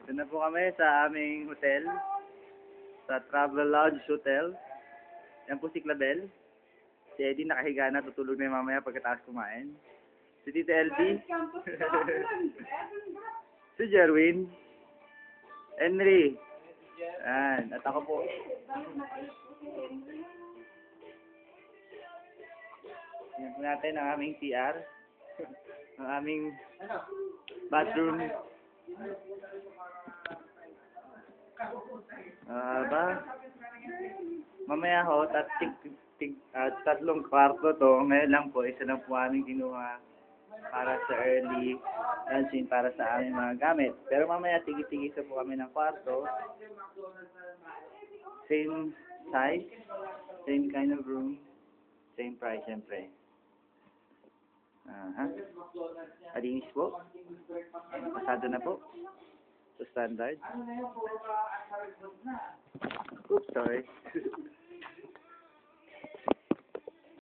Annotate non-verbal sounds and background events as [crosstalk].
Ito na po kami sa aming hotel. Sa Travel Lodge Hotel. Yan po si Clabel. Si Eddie nakahiga na, tutulog na yung mamaya pagkatapos kumain. Si Tito LB. [laughs] si Jerwin. Henry. Yan. At ako po. Yan po natin ang aming CR. [laughs] ang aming bathroom. Ah, ba? Mamaya ho, tat tig, tig, ah, tatlong kwarto to. Ngayon lang po, isa lang po aming kinuha para sa early luncheon para sa aming mga gamit. Pero mamaya tigi-tigisa po kami ng kwarto. Same size, same kind of room, same price syempre. Aha. Alinis po. Pasado na po. So standard. Oops, sorry. [laughs]